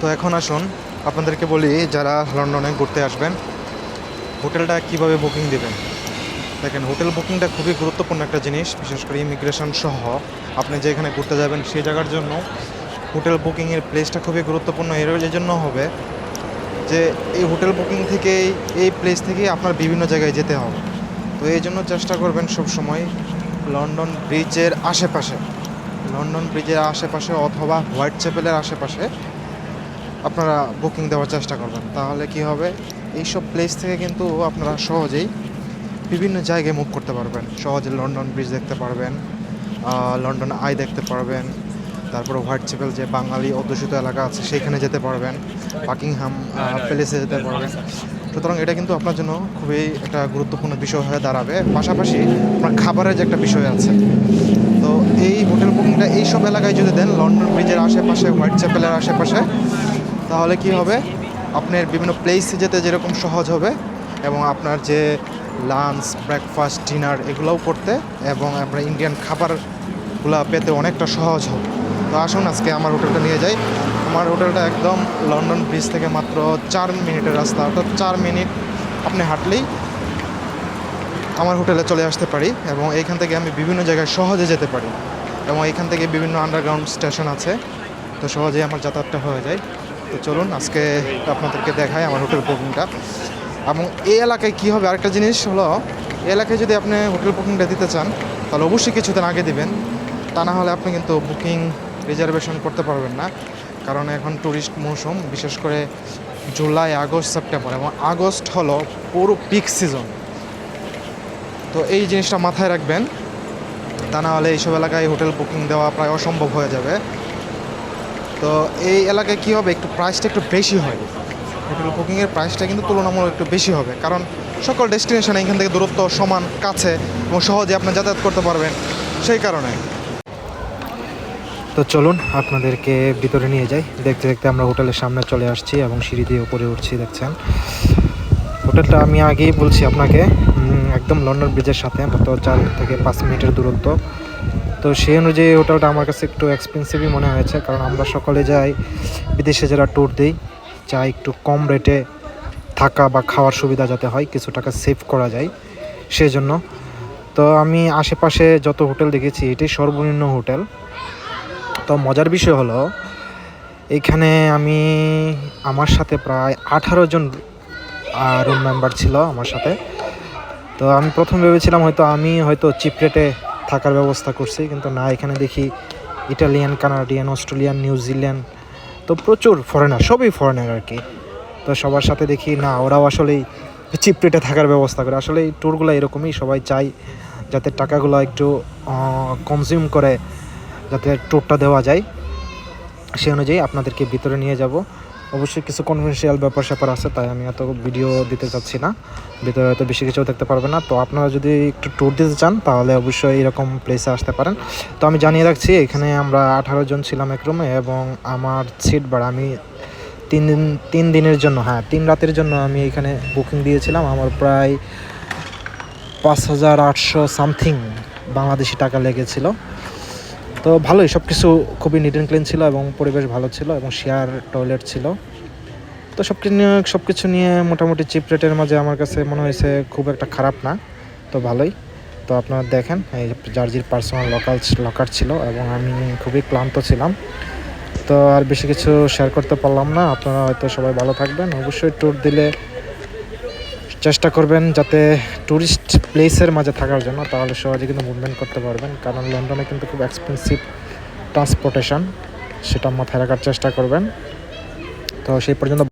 তো এখন আসুন, আপনাদেরকে বলি যারা লন্ডনে ঘুরতে আসবেন, হোটেলটা কীভাবে বুকিং দেবেন? দেখেন, হোটেল বুকিংটা খুবই গুরুত্বপূর্ণ একটা জিনিস, বিশেষ করে ইমিগ্রেশন সহ। আপনি যেখানে ঘুরতে যাবেন সেই জায়গার জন্য হোটেল বুকিংয়ের প্লেসটা খুবই গুরুত্বপূর্ণ। এর এই জন্য হবে যে এই হোটেল বুকিং থেকে, এই প্লেস থেকে আপনার বিভিন্ন জায়গায় যেতে হবে। তো এই জন্য চেষ্টা করবেন সব সময় লন্ডন ব্রিজের আশেপাশে, লন্ডন ব্রিজের আশেপাশে অথবা হোয়াইট চ্যাপেলের আশেপাশে আপনারা বুকিং দেওয়ার চেষ্টা করবেন। তাহলে কি হবে? এইসব প্লেস থেকে কিন্তু আপনারা সহজেই বিভিন্ন জায়গায় মুভ করতে পারবেন। সহজে লন্ডন ব্রিজ দেখতে পারবেন লন্ডন আই দেখতে পারবেন তারপরে হোয়াইট চ্যাপেল যে বাঙালি অধ্যুষিত এলাকা আছে সেইখানে যেতে পারবেন বাকিংহাম প্যালেসে যেতে পারবেন। সুতরাং এটা কিন্তু আপনার জন্য খুবই একটা গুরুত্বপূর্ণ বিষয় হয়ে দাঁড়াবে। পাশাপাশি আপনার খাবারের যে একটা বিষয় আছে তো এই হোটেল বুকিংটা এইসব এলাকায় যদি দেন লন্ডন ব্রিজের আশেপাশে হোয়াইট চ্যাপেলের আশেপাশে তাহলে কি হবে? আপনার বিভিন্ন প্লেসে যেতে যেরকম সহজ হবে এবং আপনার যে লাঞ্চ ব্রেকফাস্ট ডিনার এগুলোও করতে এবং আপনার ইন্ডিয়ান খাবারগুলো পেতে অনেকটা সহজ হবে। তো আসুন আজকে আমার হোটেলটা নিয়ে যাই। আমার হোটেলটা একদম লন্ডন ব্রিজ থেকে মাত্র চার মিনিটের রাস্তা। অর্থাৎ চার মিনিট আপনি হাঁটলেই আমার হোটেলে চলে আসতে পারি এবং এইখান থেকে আমি বিভিন্ন জায়গায় সহজে যেতে পারি এবং এখান থেকে বিভিন্ন আন্ডারগ্রাউন্ড স্টেশন আছে। তো সহজেই আমার যাতায়াতটা হয়ে যায়। তো চলুন, আজকে আপনাদেরকে দেখাই আমার হোটেল বুকিংটা এবং এই এলাকায় কী হবে? আরেকটা জিনিস হলো, এই এলাকায় যদি আপনি হোটেল বুকিংটা দিতে চান, তাহলে অবশ্যই কিছুদিন আগে দিবেন। তা না হলে আপনি কিন্তু বুকিং রিজার্ভেশন করতে পারবেন না। কারণ এখন ট্যুরিস্ট মৌসুম, বিশেষ করে জুলাই, আগস্ট, সেপ্টেম্বর। এবং আগস্ট হলো পুরো পিক সিজন তো এই জিনিসটা মাথায় রাখবেন। তা না হলে এইসব এলাকায় হোটেল বুকিং দেওয়া প্রায় অসম্ভব হয়ে যাবে। তো এই এলাকায় কী হবে? একটু প্রাইসটা একটু বেশি হয়। হোটেল বুকিংয়ের প্রাইসটা কিন্তু তুলনামূলক একটু বেশি হবে। কারণ সকল ডেস্টিনেশনে এখান থেকে দূরত্ব সমান কাছে এবং সহজে আপনি যাতায়াত করতে পারবেন সেই কারণে। তো চলুন, আপনাদেরকে ভিতরে নিয়ে যাই। দেখতে দেখতে আমরা হোটেলের সামনে চলে আসছি এবং সিঁড়ি দিয়ে উপরে উঠছি, দেখছেন? হোটেলটা আমি আগেই বলছি আপনাকে একদম লন্ডন ব্রিজের সাথে মাত্র চার থেকে পাঁচ মিনিটের দূরত্ব। তো সেই অনুযায়ী হোটেলটা আমার কাছে একটু এক্সপেন্সিভই মনে হয়েছে, কারণ আমরা সকলে যাই, বিদেশে যারা ট্যুর দিই, চাই একটু কম রেটে থাকা বা খাওয়ার সুবিধা যাতে হয়, কিছু টাকা সেভ করা যায়, সেই জন্য। তো আমি আশেপাশে যত হোটেল দেখেছি এটি সর্বনিম্ন হোটেল। তো মজার বিষয় হলো এইখানে আমি, আমার সাথে প্রায় আঠারো জন রুম মেম্বার ছিল আমার সাথে। তো আমি প্রথম ভেবেছিলাম হয়তো আমি হয়তো চিপ রেটে থাকার ব্যবস্থা করছি, কিন্তু না, এখানে দেখি ইটালিয়ান কানাডিয়ান অস্ট্রেলিয়ান নিউজিল্যান্ড তো প্রচুর ফরেনার সবই ফরেনার আর কি। তো সবার সাথে দেখি, না, ওরাও আসলেই চিপ রেটে থাকার ব্যবস্থা করে। আসলে এই ট্যুরগুলো এরকমই, সবাই চাই যাতে টাকাগুলো একটু কনজিউম করে, যাতে ট্যুরটা দেওয়া যায়। সেই অনুযায়ী আপনাদেরকে ভিতরে নিয়ে যাব। অবশ্যই কিছু কনফিডেন্সিয়াল ব্যাপার স্যাপার আছে, তাই আমি এত ভিডিও দিতে চাচ্ছি না। ভিতরে হয়তো বেশি কিছু দেখতে পারবে না। তো আপনারা যদি একটু ট্যুর দিতে চান, তাহলে অবশ্যই এরকম প্লেসে আসতে পারেন। তো আমি জানিয়ে রাখছি, এখানে আমরা আঠারো জন ছিলাম এক রুমে এবং আমার সিট ভাড়া আমি তিন দিন, তিন দিনের জন্য হ্যাঁ তিন রাতের জন্য আমি এখানে বুকিং দিয়েছিলাম। আমার প্রায় পাঁচ হাজার আটশো সামথিং বাংলাদেশি টাকা লেগেছিল। তো ভালোই সব কিছু খুবই নিট অ্যান্ড ক্লিন ছিল এবং পরিবেশ ভালো ছিল এবং শেয়ার টয়লেট ছিল। তো সব কিছু নিয়ে সব কিছু নিয়ে মোটামুটি চিপ রেটের মাঝে আমার কাছে মনে হয়েছে খুব একটা খারাপ না, তো ভালোই। তো আপনারা দেখেন, এই জার্জির পার্সোনাল লোকাল লকার ছিল এবং আমি খুবই ক্লান্ত ছিলাম। তো আর বেশি কিছু শেয়ার করতে পারলাম না, আপনারা হয়তো সবাই ভালো থাকবেন। অবশ্যই ট্যুর দিলে চেষ্টা করবেন যাতে ট্যুরিস্ট প্লেসের মাঝে থাকার জন্য, তাহলে সহজে কিন্তু মুভমেন্ট করতে পারবেন। কারণ লন্ডনে কিন্তু খুব এক্সপেন্সিভ ট্রান্সপোর্টেশন সেটা মাথায় রাখার চেষ্টা করবেন। তো সেই পর্যন্ত